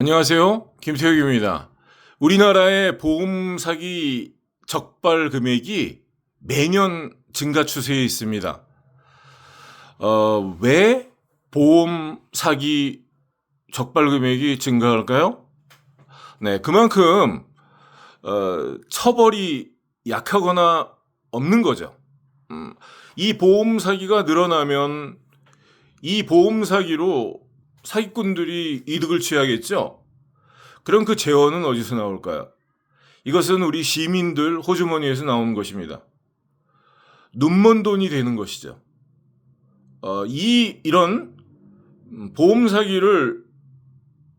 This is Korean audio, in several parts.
안녕하세요. 김태욱입니다. 우리나라의 보험 사기 적발 금액이 매년 증가 추세에 있습니다. 어, 왜 보험 사기 적발 금액이 증가할까요? 네, 그만큼 어, 처벌이 약하거나 없는 거죠. 음, 이 보험 사기가 늘어나면 이 보험 사기로 사기꾼들이 이득을 취하겠죠. 그럼 그 재원은 어디서 나올까요? 이것은 우리 시민들 호주머니에서 나오는 것입니다. 눈먼 돈이 되는 것이죠. 어, 이 이런 보험 사기를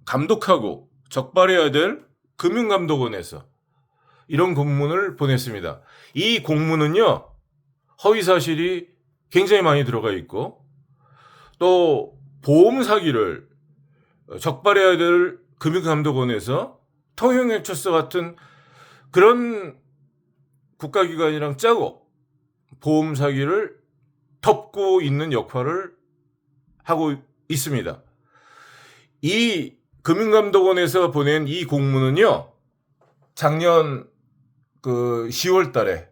감독하고 적발해야 될 금융감독원에서 이런 공문을 보냈습니다. 이 공문은요 허위 사실이 굉장히 많이 들어가 있고 또 보험 사기를 적발해야 될 금융감독원에서 통영경찰서 같은 그런 국가기관이랑 짜고 보험 사기를 덮고 있는 역할을 하고 있습니다. 이 금융감독원에서 보낸 이 공문은요, 작년 그 10월 달에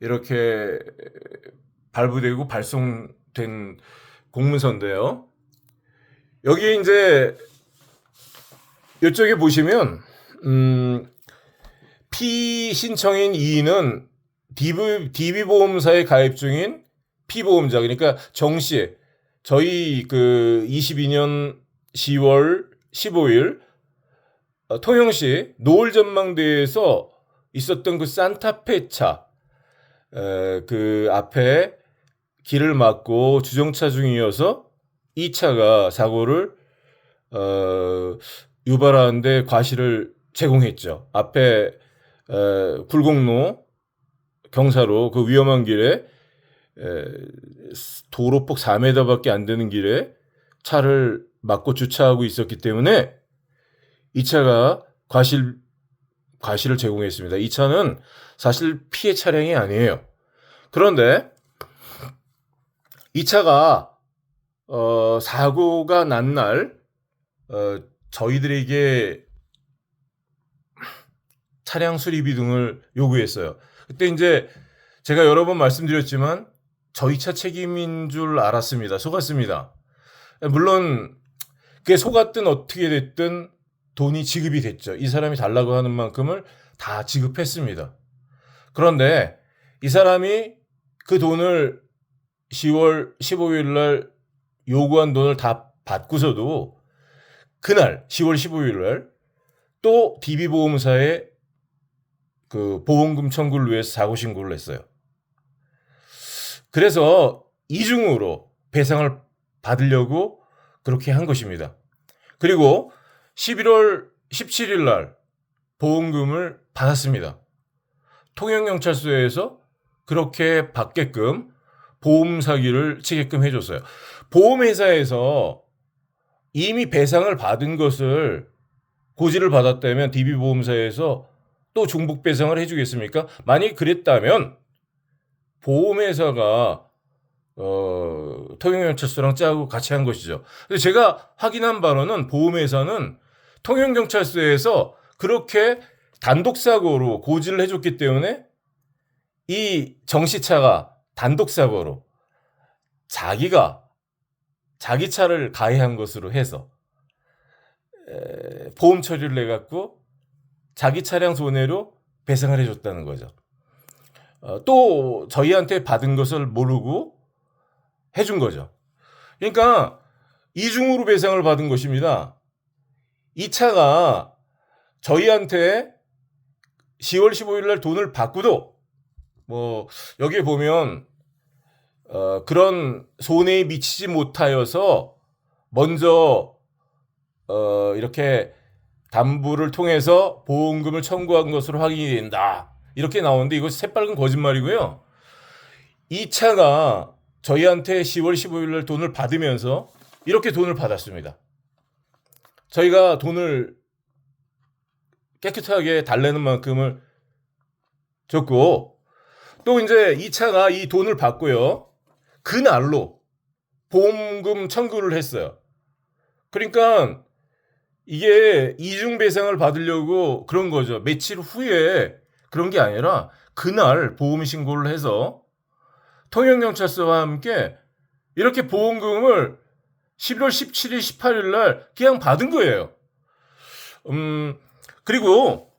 이렇게 발부되고 발송된 공문서인데요. 여기 이제 이쪽에 보시면 음, 피신청인 2인은 DB, DB보험사에 가입 중인 피보험자 그러니까 정 씨, 저희 그 22년 10월 15일 어, 통영시 노을 전망대에서 있었던 그 산타페 차, 에, 그 앞에 길을 막고 주정차 중이어서 이 차가 사고를 어, 유발하는데 과실을 제공했죠. 앞에 에, 굴곡로 경사로 그 위험한 길에 에, 도로폭 4m밖에 안 되는 길에 차를 막고 주차하고 있었기 때문에 이 차가 과실 과실을 제공했습니다. 이 차는 사실 피해 차량이 아니에요. 그런데 이 차가 어, 사고가 난 날 어, 저희들에게 차량 수리비 등을 요구했어요. 그때 이제 제가 여러 번 말씀드렸지만 저희 차 책임인 줄 알았습니다. 속았습니다. 물론 그게 속았든 어떻게 됐든 돈이 지급이 됐죠. 이 사람이 달라고 하는 만큼을 다 지급했습니다. 그런데 이 사람이 그 돈을 10월 15일 날 요구한 돈을 다 받고서도 그날 10월 15일 날또 DB보험사에 그 보험금 청구를 위해서 사고 신고를 했어요. 그래서 이중으로 배상을 받으려고 그렇게 한 것입니다. 그리고 11월 17일 날 보험금을 받았습니다. 통영경찰서에서 그렇게 받게끔 보험 사기를 치게끔 해줬어요. 보험회사에서 이미 배상을 받은 것을 고지를 받았다면 DB보험사에서 또 중복 배상을 해주겠습니까? 만약 그랬다면 보험회사가 어, 통영경찰서랑 짜고 같이 한 것이죠. 근데 제가 확인한 바로는 보험회사는 통영경찰서에서 그렇게 단독사고로 고지를 해줬기 때문에 이 정시차가 단독 사고로 자기가 자기 차를 가해한 것으로 해서 에, 보험 처리를 해갖고 자기 차량 손해로 배상을 해줬다는 거죠. 어, 또 저희한테 받은 것을 모르고 해준 거죠. 그러니까 이중으로 배상을 받은 것입니다. 이 차가 저희한테 10월 15일 날 돈을 받고도 뭐 여기에 보면 어, 그런 손해에 미치지 못하여서 먼저 어, 이렇게 담보를 통해서 보험금을 청구한 것으로 확인이 된다. 이렇게 나오는데 이것이 새빨간 거짓말이고요. 이 차가 저희한테 10월 15일 날 돈을 받으면서 이렇게 돈을 받았습니다. 저희가 돈을 깨끗하게 달래는 만큼을 줬고 또 이제 이 차가 이 돈을 받고요. 그날로 보험금 청구를 했어요. 그러니까 이게 이중 배상을 받으려고 그런 거죠. 며칠 후에 그런 게 아니라 그날 보험 신고를 해서 통영경찰서와 함께 이렇게 보험금을 11월 17일, 18일 날 그냥 받은 거예요. 음, 그리고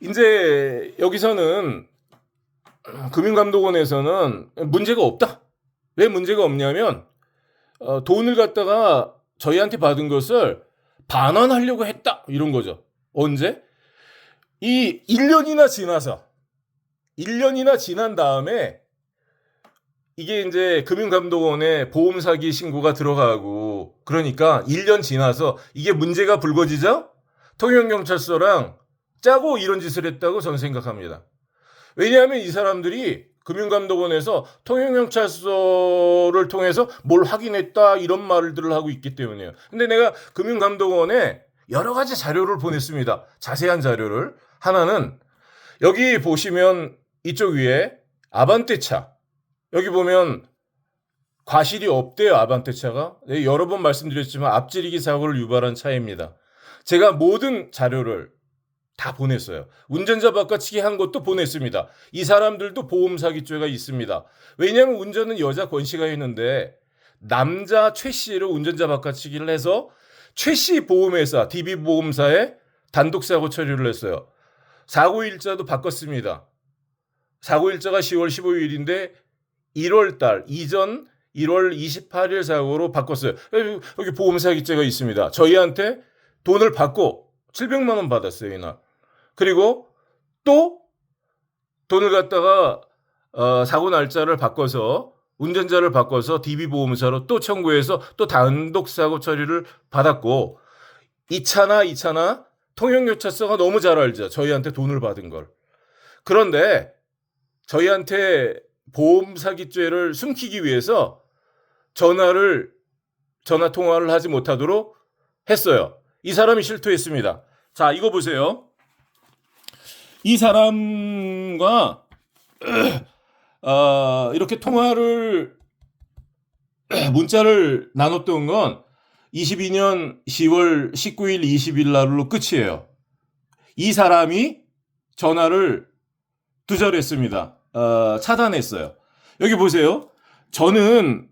이제 여기서는 금융감독원에서는 문제가 없다. 왜 문제가 없냐면 어, 돈을 갖다가 저희한테 받은 것을 반환하려고 했다. 이런 거죠. 언제? 이 1년이나 지나서 1년이나 지난 다음에 이게 이제 금융감독원에 보험 사기 신고가 들어가고 그러니까 1년 지나서 이게 문제가 불거지자 통영경찰서랑 짜고 이런 짓을 했다고 저는 생각합니다. 왜냐하면 이 사람들이 금융감독원에서 통영경찰서를 통해서 뭘 확인했다 이런 말들을 하고 있기 때문이에요. 근데 내가 금융감독원에 여러 가지 자료를 보냈습니다. 자세한 자료를. 하나는 여기 보시면 이쪽 위에 아반떼 차 여기 보면 과실이 없대요 아반떼 차가 네, 여러 번 말씀드렸지만 앞지르기 사고를 유발한 차입니다. 제가 모든 자료를 다 보냈어요. 운전자 바꿔치기 한 것도 보냈습니다. 이 사람들도 보험 사기죄가 있습니다. 왜냐하면 운전은 여자 권 씨가 했는데 남자 최 씨를 운전자 바꿔치기를 해서 최 씨 보험회사 DB 보험사에 단독 사고 처리를 했어요. 사고 일자도 바꿨습니다. 사고 일자가 10월 15일인데 1월 달 이전 1월 28일 사고로 바꿨어요. 여기 보험 사기죄가 있습니다. 저희한테 돈을 받고 700만 원 받았어요, 이날. 그리고 또 돈을 갖다가 어, 사고 날짜를 바꿔서 운전자를 바꿔서 DB 보험사로 또 청구해서 또 단독 사고 처리를 받았고 이 차나 이 차나 통영교차서가 너무 잘 알죠. 저희한테 돈을 받은 걸. 그런데 저희한테 보험 사기죄를 숨기기 위해서 전화를 전화 통화를 하지 못하도록 했어요. 이 사람이 실토했습니다. 자, 이거 보세요. 이 사람과 어, 이렇게 통화를 문자를 나눴던 건 22년 10월 19일 20일 날로 끝이에요. 이 사람이 전화를 두절했습니다. 어, 차단했어요. 여기 보세요. 저는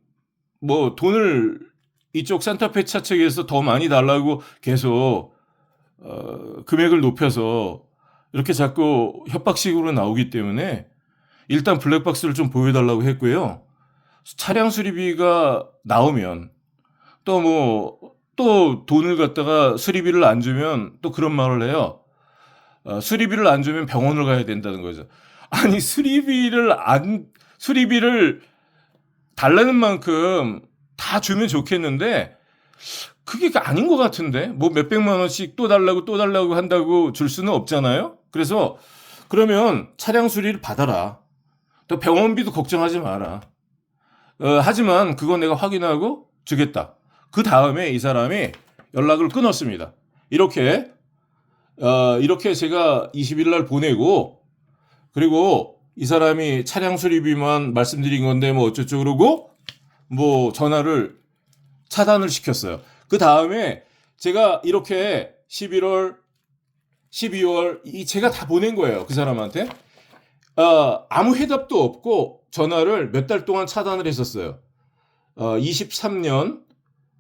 뭐 돈을 이쪽 산타페 차 측에서 더 많이 달라고 계속 어, 금액을 높여서 이렇게 자꾸 협박식으로 나오기 때문에 일단 블랙박스를 좀 보여달라고 했고요. 차량 수리비가 나오면 또 뭐, 또 돈을 갖다가 수리비를 안 주면 또 그런 말을 해요. 어, 수리비를 안 주면 병원을 가야 된다는 거죠. 아니, 수리비를 안, 수리비를 달라는 만큼 다 주면 좋겠는데, 그게 아닌 것 같은데? 뭐 몇백만 원씩 또 달라고 또 달라고 한다고 줄 수는 없잖아요? 그래서, 그러면 차량 수리를 받아라. 또 병원비도 걱정하지 마라. 어, 하지만 그거 내가 확인하고 주겠다. 그 다음에 이 사람이 연락을 끊었습니다. 이렇게 어, 이렇게 제가 20일 날 보내고 그리고 이 사람이 차량 수리비만 말씀드린 건데 뭐 어쩌죠 그러고 뭐 전화를 차단을 시켰어요. 그 다음에 제가 이렇게 11월, 12월 이 제가 다 보낸 거예요. 그 사람한테. 어, 아무 해답도 없고 전화를 몇 달 동안 차단을 했었어요. 어, 23년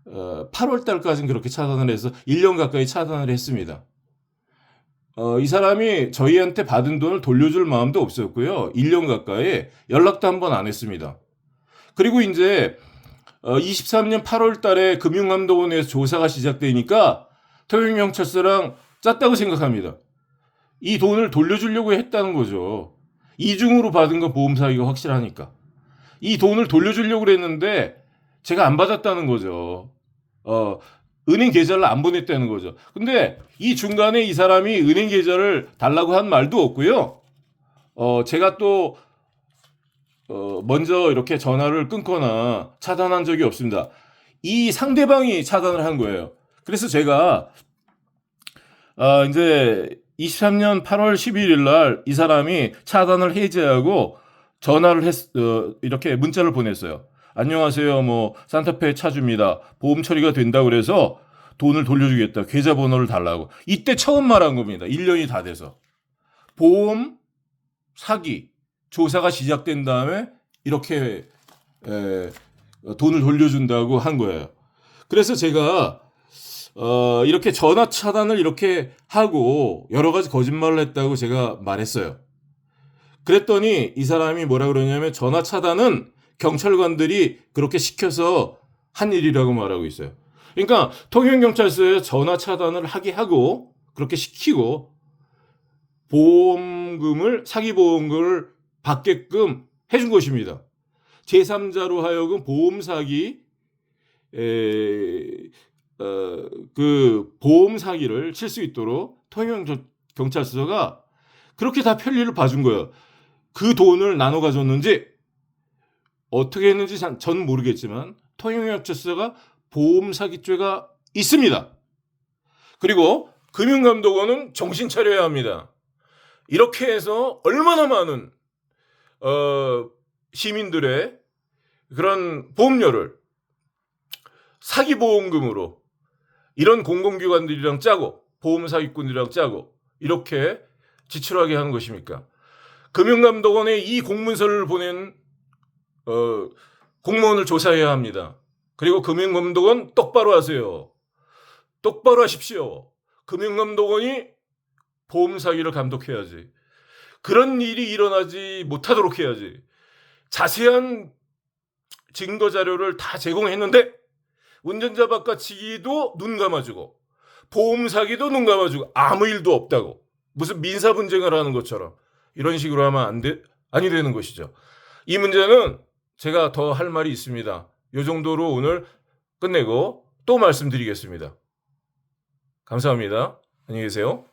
어, 8월 달까지는 그렇게 차단을 해서 1년 가까이 차단을 했습니다. 어, 이 사람이 저희한테 받은 돈을 돌려줄 마음도 없었고요. 1년 가까이 연락도 한 번 안 했습니다. 그리고 이제 어, 23년 8월 달에 금융감독원에서 조사가 시작되니까 토용경찰서랑 짰다고 생각합니다. 이 돈을 돌려주려고 했다는 거죠. 이중으로 받은 건 보험 사기가 확실하니까. 이 돈을 돌려주려고 그랬는데 제가 안 받았다는 거죠. 어, 은행 계좌를 안 보냈다는 거죠. 근데 이 중간에 이 사람이 은행 계좌를 달라고 한 말도 없고요. 어, 제가 또, 어, 먼저 이렇게 전화를 끊거나 차단한 적이 없습니다. 이 상대방이 차단을 한 거예요. 그래서 제가, 아, 이제 23년 8월 11일 날 이 사람이 차단을 해제하고 전화를 했, 어, 이렇게 문자를 보냈어요. 안녕하세요. 뭐 산타페 차주입니다. 보험 처리가 된다 그래서 돈을 돌려주겠다. 계좌번호를 달라고. 이때 처음 말한 겁니다. 1년이 다 돼서. 보험 사기 조사가 시작된 다음에 이렇게 에, 돈을 돌려준다고 한 거예요. 그래서 제가 어, 이렇게 전화 차단을 이렇게 하고 여러 가지 거짓말을 했다고 제가 말했어요. 그랬더니 이 사람이 뭐라 그러냐면 전화 차단은 경찰관들이 그렇게 시켜서 한 일이라고 말하고 있어요. 그러니까 통영경찰서에 전화 차단을 하게 하고 그렇게 시키고 보험금을 사기 보험금을 받게끔 해준 것입니다. 제3자로 하여금 보험 사기 에, 어, 그 보험 사기를 칠 수 있도록 통영 저- 경찰서가 그렇게 다 편리를 봐준 거예요. 그 돈을 나눠 가졌는지 어떻게 했는지 전- 모르겠지만 통영경찰서가 보험 사기죄가 있습니다. 그리고 금융감독원은 정신 차려야 합니다. 이렇게 해서 얼마나 많은 어, 시민들의 그런 보험료를 사기 보험금으로 이런 공공기관들이랑 짜고 보험 사기꾼들이랑 짜고 이렇게 지출하게 하는 것입니까? 금융감독원에 이 공문서를 보낸 어, 공무원을 조사해야 합니다. 그리고 금융감독원 똑바로 하세요. 똑바로 하십시오. 금융감독원이 보험 사기를 감독해야지. 그런 일이 일어나지 못하도록 해야지. 자세한 증거 자료를 다 제공했는데 운전자 바꿔치기도 눈 감아주고 보험 사기도 눈 감아주고 아무 일도 없다고 무슨 민사 분쟁을 하는 것처럼 이런 식으로 하면 안 돼, 아니 되는 것이죠. 이 문제는 제가 더 할 말이 있습니다. 이 정도로 오늘 끝내고 또 말씀드리겠습니다. 감사합니다. 안녕히 계세요.